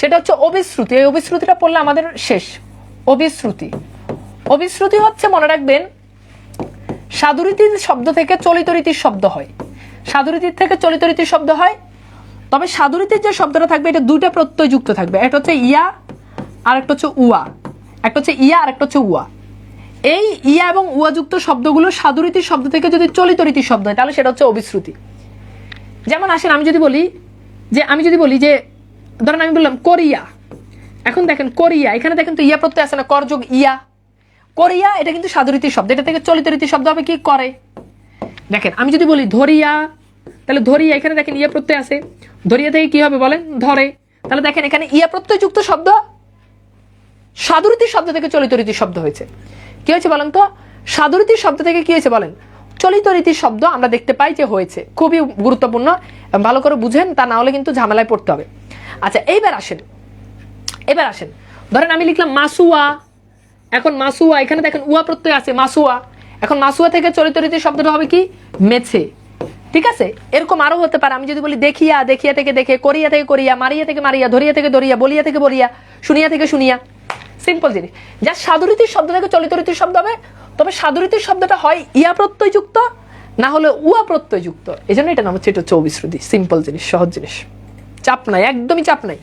সেটা হচ্ছে অবিশ্রুতি। এই অবিশ্রুতিটা পড়লে আমাদের শেষ। অবিশ্রুতি। অবিশ্রুতি হচ্ছে, মনে রাখবেন, সাধুরীতির শব্দ থেকে চলিত রীতির শব্দ হয়। সাধুরীতির থেকে চলিত রীতির শব্দ হয়। তবে সাধুরীতির যে শব্দটা থাকবে, এটা দুইটা প্রত্যয় যুক্ত থাকবে। একটা হচ্ছে ইয়া, আর একটা হচ্ছে উয়া। একটা হচ্ছে ইয়া, আর একটা হচ্ছে উয়া। এই ইয়া এবং উয়া যুক্ত শব্দগুলো সাধুরীতির শব্দ থেকে যদি চলিত রীতির শব্দ হয়, তাহলে সেটা হচ্ছে অবিশ্রুতি। যেমন আসেন, আমি যদি বলি যে, আমি যদি বলি যে ধরেন আমি বললাম, কোরিয়া। এখন দেখেন, কোরিয়া, এখানে দেখেন তো ইয়া প্রত্যয় আছে না করযোগ ইয়া। কোরিয়া, এটা কিন্তু সাধুরীতির শব্দ, এটা থেকে চলিত রীতির শব্দ হবে কি? করে। দেখেন, আমি যদি বলি ধরিয়া, তাহলে ধরিয়া, এখানে দেখেন ইয়া প্রত্যয় আছে। ধরিয়া থেকে কি হবে বলেন? ধরে। তাহলে দেখেন, এখানে ইয়া প্রত্যয় যুক্ত শব্দ সাধুরীতির শব্দ থেকে চলিত রীতির শব্দ হয়েছে। কি হয়েছে বলেন তো? সাধুরীতির শব্দ থেকে কি হয়েছে বলেন? চলিত রীতির শব্দ আমরা দেখতে পাই যে হয়েছে। খুবই গুরুত্বপূর্ণ। ভালো করে বুঝেন, তা না হলে কিন্তু ঝামেলায় পড়তে হবে। আচ্ছা এইবার আসেন। এবার আসেন। ধরেন আমি লিখলাম মাসুয়া। এখন মাসুয়া, এখানে দেখেন উয়া প্রত্যয় আছে, মাসুয়া। এখন মাসুয়া থেকে চলিত রীতির শব্দটা হবে কি? মেছে। ঠিক আছে? এরকম আরও হতে পারে। আমি যদি বলি দেখিয়া দেখিয়া থেকে দেখে, করিয়া থেকে করিয়া, মারিয়া থেকে মারিয়া, ধরিয়া থেকে ধরিয়া, বলিয়া থেকে বলিয়া, শুনিয়া থেকে শুনিয়া। সিম্পল জিনিস। যা সাধুরীতির শব্দ থেকে চলিত রীতির শব্দ হবে, তবে সাধুরীতির শব্দটা হয় ইয়া প্রত্যয়যুক্ত, না হলে উয়া প্রত্যয়যুক্ত। এই জন্য এটা নাম হচ্ছে এটা চৌবিশ শ্রুতি সিম্পল জিনিস, সহজ জিনিস। চাপ নাই একদমই চাপ নাই।